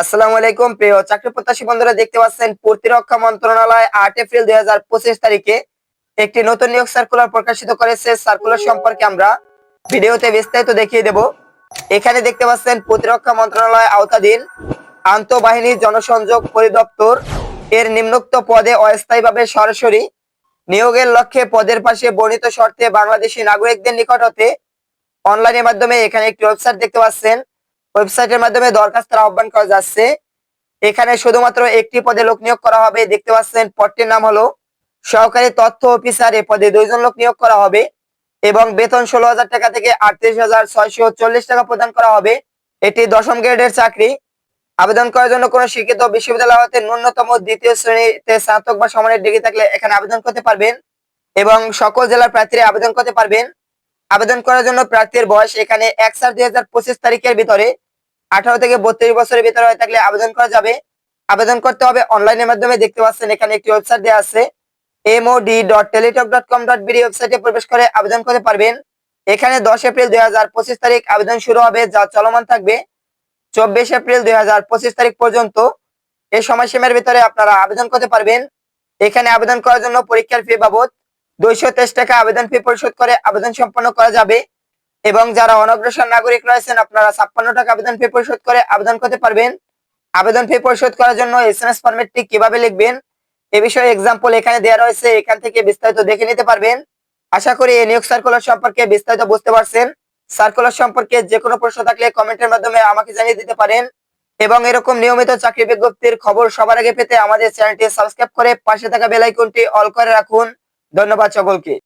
আসসালামু আলাইকুম। প্রিয় চাকরি প্রত্যাশী বন্ধুরা, দেখতে পাচ্ছেন প্রতিরক্ষা মন্ত্রণালয় আট এপ্রিল দুই হাজার পঁচিশ তারিখে একটি নতুন নিয়োগ সার্কুলার প্রকাশিত করেছে। সার্কুলার সম্পর্কে আমরা ভিডিওতে বিস্তারিত দেখিয়ে দেব। এখানে দেখতে পাচ্ছেন প্রতিরক্ষা মন্ত্রণালয় আওতাধীন আন্তঃবাহিনী জনসংযোগ পরিদপ্তর। এর নিম্নোক্ত পদে অস্থায়ীভাবে সরাসরি নিয়োগের লক্ষ্যে পদের পাশে বর্ণিত শর্তে বাংলাদেশি নাগরিকদের নিকট হতে অনলাইনের মাধ্যমে এখানে একটি ওয়েবসাইট দেখতে পাচ্ছেন। ওয়েবসাইটের মাধ্যমে দরখাস্তের আহ্বান করা যাচ্ছে। এখানে শুধুমাত্র একটি পদে লোক নিয়োগ করা হবে, দেখতে পাচ্ছেন পদটির নাম হলো সহকারী তথ্য অফিসার। এ পদে দুইজন লোক নিয়োগ করা হবে এবং বেতন ষোলো হাজার টাকা থেকে আটত্রিশ হাজার ছয়শো চল্লিশ টাকা প্রদান করা হবে। এটি দশম গ্রেডের চাকরি। আবেদন করার জন্য কোনো শিক্ষিত বিশ্ববিদ্যালয় হতে ন্যূনতম দ্বিতীয় শ্রেণীতে স্নাতক বা সমানের ডিগ্রি থাকলে এখানে আবেদন করতে পারবেন এবং সকল জেলার প্রার্থীরা আবেদন করতে পারবেন। আবেদন করার জন্য প্রার্থীর বয়স এখানে এক সাত দুই তারিখের ভিতরে। আঠারো থেকে বত্রিশ বছরের ভিতরে হয়ে থাকলে আবেদন করা যাবে। আবেদন করতে হবে অনলাইনের মাধ্যমে, দেখতে পাচ্ছেন এখানে একটি ওয়েবসাইট দেওয়া আছে। MOD dot Teletalk dot com dot BD ওয়েবসাইটে প্রবেশ করে আবেদন করতে পারবেন। এখানে দশ এপ্রিল দুই হাজার পঁচিশ তারিখ আবেদন শুরু হবে, যা চলমান থাকবে। চব্বিশ এপ্রিল দুই হাজার পঁচিশ তারিখ পর্যন্ত এই সময়সীমার ভিতরে আপনারা আবেদন করতে পারবেন। এখানে আবেদন করার জন্য পরীক্ষার ফি বাবদ দুইশো তেইশ টাকা আবেদন ফি পরিশোধ করে আবেদন সম্পন্ন করা যাবে। এবং যারা অনগ্রসর নাগরিক রয়েছেন, আপনারা ছাপ্পান্ন টাকা আবেদন ফি পরিশোধ করে আবেদন করতে পারবেন। আবেদন ফি পরিশোধ করার জন্য এস এম এস ফরম্যাটটি কীভাবে লিখবেন, এ বিষয়ে এক্সাম্পল এখানে দেওয়া রয়েছে, এখান থেকে বিস্তারিত দেখে নিতে পারবেন। আশা করি এই নিয়োগ সার্কুলার সম্পর্কে বিস্তারিত বুঝতে পারছেন। সার্কুলার সম্পর্কে যে কোনো প্রশ্ন থাকলে কমেন্টের মাধ্যমে আমাকে জানিয়ে দিতে পারেন। এবং এরকম নিয়মিত চাকরি বিজ্ঞপ্তির খবর সবার আগে পেতে আমাদের চ্যানেলটি সাবস্ক্রাইব করে পাশে থাকা বেল আইকনটি অল করে রাখুন। ধন্যবাদ সকলকে।